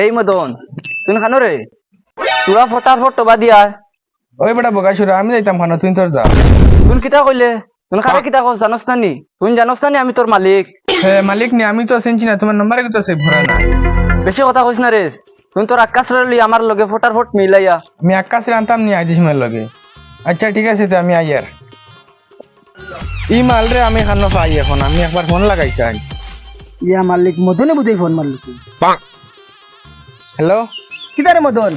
এই মদন তুই খানো রে? তোরা ফটার ফট টবা দিয়া। ওই বেটা বগাইছুরা আমি যাইতাম খানো তুই তোর যা। তুই কিতা কইলে? তুই খারে কিতা কস জানোস না নি? তুই জানোস না নি আমি তোর মালিক? হে মালিক নি আমি তো চিনছি না তোমার নাম্বারে তো সেভ ভরা না বেশি কথা কইস না রে তুই তোর আকাশ লি আমার লগে ফটার ফট মিলাইয়া আমি আকাশে আনতাম নি আইদিস মেল লগে। আচ্ছা ঠিক আছে তো আমি আই আর ই মাল রে আমি খানো পাই এখন। আমি একবার ফোন লাগাই চাই। ইয়া মালিক মদনে বুঝাই ফোন মারলি তুই হ্যালো? কিদারে মদন?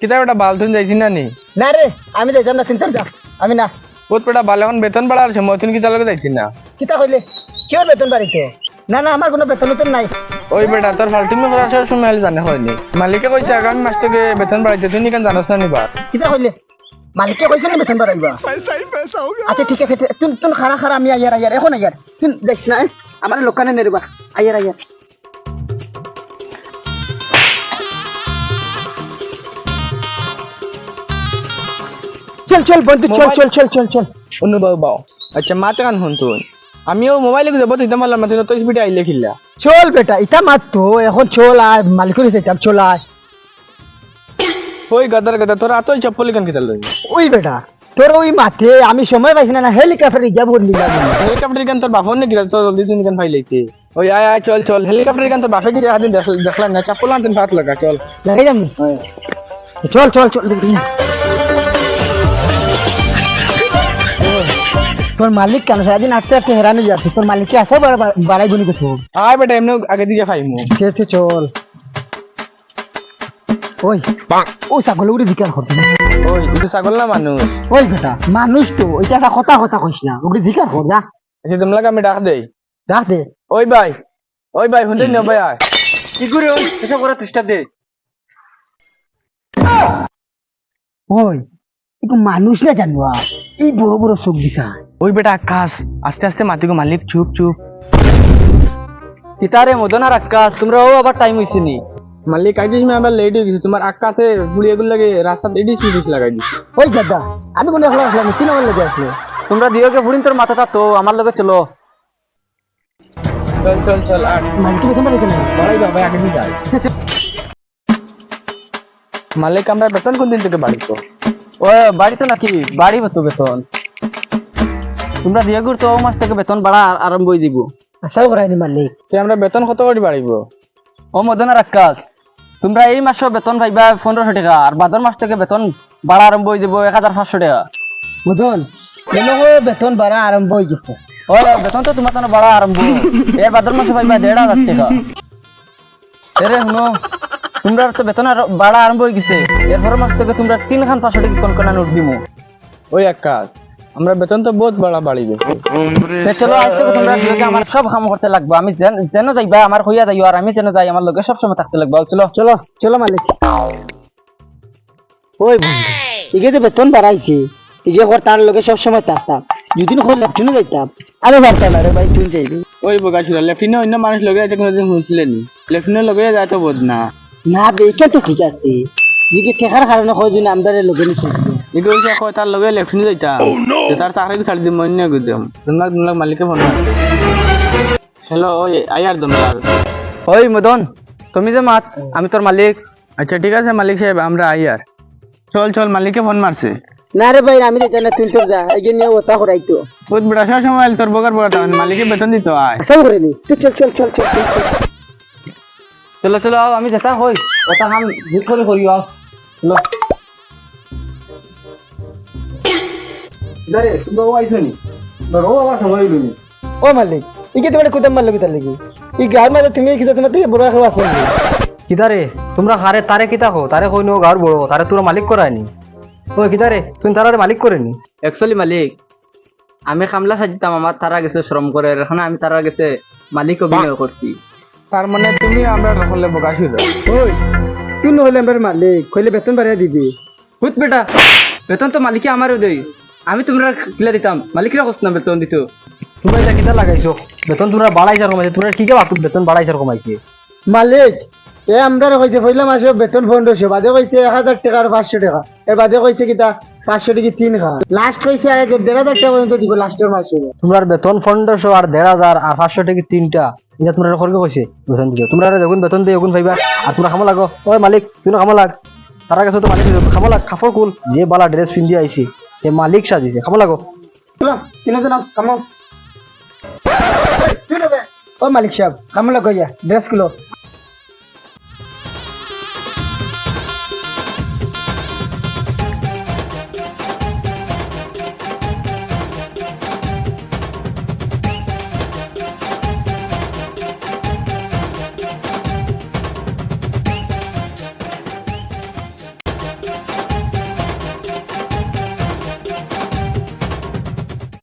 কিতা বেটা বাল তুই যাইছি না নি? না রে আমি যাইতাম না চিন্তা যা আমি না। বহুত বেটা বাল এখন বেতন বাড়ার সময় তুই কিতা লগে যাইছি না? কিতা কইলে? কিয় বেতন বাড়িতে না না আমার কোনো বেতন উতন নাই। ওই বেটা তোর ফালতুমি করার শেষ সময় হলে জানে হয়নি মালিকে কইছে আগামী মাস থেকে বেতন বাড়াইতে তুই কেন জানোস না নিবা কিতা কইলে? মালিকে কইছে না বেতন বাড়াইবা আচ্ছা ঠিক আছে তুই তুই খারা খারা আমি আয়ার আয়ার এখন আয়ার তুই যাইছ না এ? আমার লোকানে নেরবা আয়ার আয়ার চল চল বন্ধু চল চল চল চল চল। অন্য বাবু বাও আচ্ছা মাতে কান হন তুই আমিও মোবাইলে যাব তুই মারলাম না তুই তো স্পিডে আইলে খিল্লা চল বেটা ইটা মাত তো এখন চল আয় মালিকের যাইতাম চল আয়। ওই গাদার গাদা তোর আতই চপ্পল কেন কিতা লই ওই বেটা তোর ওই মাঠে আমি সময় পাইছি না হেলিকপ্টার রিজার্ভ করে নিলাম হেলিকপ্টার কেন তোর বাপন নে কিরা তোর জলদি কেন ফাইলাইতে ওই আয় আয় চল চল। হেলিকপ্টার কেন তোর বাপে কিরা হাদিন দেখলাম না চপ্পল আনতে হাত লাগা চল। লাগাই যাম চল চল চল তোর মালিক কেন? সারাদিন আস্তে আস্তে হেরানো যাচ্ছে। তোর মালিককে আসে বাড়াই গুনি কোথাও আয় বেটা এমনি আগে দিকে ঠিক আছে চল। ওই ওই ছাগল উড়ে জিকার করতে ওই তুই ছাগল না মানুষ? ওই বেটা মানুষ তো। ওইটা একটা কথা কথা কইস না। উড়ে জিকার কর যা। আচ্ছা তোমরা আমি ডাক দেই রাখ দে। ওই ভাই ওই ভাই শুনতে নি ভাই আয়। কি করে ওই? এসব করে চেষ্টা দে। ওই একটু মানুষ না জানবা এই বড় বড় চোখ দিছা। ওই বেটা আকাশ আস্তে আস্তে মাতিগো মালিক চুপ চুপ। কিতা রে মদন আর আকাশ তোমরা ও আবার টাইম হইছে নি। মালিক আইদিস মে আবার লেট হয়ে গেছে। তোমার আকাশে গুলিয়ে গুলো লাগে রাস্তাতে এডিস ফিডিস লাগাই দিছে। ওই দাদা আমি কোনো এখন আসলাম তিন আমার লেগে আসলো। তোমরা দিওকে ফুড়িন তোর মাথাটা তো আমার লগে চলো। চল চল চল মালিক বেতন বাড়িতে না বড়াই যাও ভাই আগে যাই। মালিক আমরা বেতন কোন দিন থেকে বাড়িতো ও বাড়ি তো নাকি? বাড়ি তো বেতন। তোমরা দিয়ে ও মাস থেকে বেতন বাড়া আরম্ভ হয়ে দিব। আশাও করায়নি মালিক। তে আমরা বেতন কত করে বাড়িব ও মদন আকাশ তোমরা এই মাসে বেতন পাইবা পনেরোশো টাকা আর ভাদর মাস থেকে বেতন বাড়া আরম্ভ হয়ে যাব এক হাজার পাঁচশো টাকা। মদন বেতন বাড়া আরম্ভ হয়ে গেছে। ও বেতন তো তোমার বাড়া আরম্ভ। এর ভাদর মাসে পাইবা দেড় হাজার টাকা। এরে শুনো। তোমরা তো বেতন আর বাড়া আরম্ভ হয়ে গেছে। এরপর মাস থেকে তোমরা তিন খান পাঁচশো টাকা কোন কোন নোট দিমু। ওই এক কাজ আমরা বেতন তো বহুত বাড়া বাড়িবে। তে চলো আজ থেকে তোমরা দুজনে আমার সব কাম করতে লাগবে। আমি যেন যাইবা আমার হইয়া যাইও আর আমি যেন যাই আমার লগে সব সময় থাকতে লাগবে। চলো। চলো চলো মালিক। ওই বন্ধু ইগে যে বেতন বাড়াইছে ইগে ঘর তার লগে সব সময় থাকতাম। যদি না লেফটিনে যাইতাম। আমি পারতাম না রে ভাই তুই যাইবি। ওই বোকা ছিল লেফটিনে অন্য মানুষ লগে যাইতে কোনোদিন শুনছিলেন লেফটিনে লগে যাইতো বোধ না। না বেকে তো ঠিক আছে। জিগে ঠেকার কারণে হয় যদি আমদারে লগে এগুলো হচ্ছে কয় তার লগে লেফটিনে যাইতাম তো তার চাকরি ছাড়ি দিম অন্য গুদাম তোমরা তোমরা মালিকে ফোন হ্যালো ওই আয়ার তোমরা ওই মদন তুমি যে মাত আমি তোর মালিক। আচ্ছা ঠিক আছে মালিক সাহেব আমরা আইয়ার চল চল মালিকে ফোন মারছে না রে ভাই আমি যাই না তুই তোর যা এই নিয়ে ওটা করাইতো বহুত বড় সময় তোর বকার বকার মালিকে বেতন দিত আয় সব করে নি। তুই চল চল চল চল চল, চল। চলো আও, আমি যেটা হই। ওটা কাম ভুল করে করিও আও। চলো। দারে তোমরা ও আইছো নি। ধরো আবার সময় হইল ও মালিক ইকে তোমার কোথায় মারলো কিতার লাগি? এই গার মাঝে তুমি কিতা তোমার থেকে বড় খাওয়া আসল কিদারে তোমরা হারে তারে কিতা কো তারে কই নো গার বড় তারে তোরা মালিক করায়নি। ওই কিদারে তুমি তারারে মালিক করেনি? অ্যাকচুয়ালি মালিক আমি কামলা সাজিতাম আমার তারা গেছে শ্রম করে এখন আমি তারা গেছে মালিক অভিনয় করছি। তার মানে তুমি আমরা রাখলে বকাশি দাও ওই তুই নহলে আমার মালিক কইলে বেতন বাড়িয়ে দিবি। হুত বেটা বেতন তো মালিকে আমারও দেই। আমি তোমরা কিলা দিতাম মালিকরা কষ্ট না বেতন দিত। তোমরা এটা কিতা লাগাইছো? বেতন তোমরা বাড়াইছার কমাইছে তোমরা কি কে বেতন বাড়াইছার কমাইছে? মালিক এ আমরা কইছে পয়লা মাসে বেতন পনেরোশো বাদে কইছে এক হাজার টাকা আর পাঁচশো টাকা। এর বাদে কইছে কিতা পাঁচশো টাকা তিন খা লাস্ট কইছে দেড় হাজার টাকা পর্যন্ত দিব লাস্টের মাসে তোমরা বেতন পনেরোশো আর দেড় হাজার আর পাঁচশো টাকা তিনটা? এটা তোমরা খরকে কইছে বেতন দিবে তোমরা যখন বেতন দিয়ে যখন ভাইবা আর তোমরা খামো লাগো। ওই মালিক তুই খামো লাগ। তারা কাছে তো মালিক খামো লাগ খাফর কুল। যে বালা ড্রেস পিন্ধি আইছি সে মালিক সাজিছে খামো লাগো। তিনজন কামো ও মালিক সাহেব কামলা কইয়া ড্রেসগুলো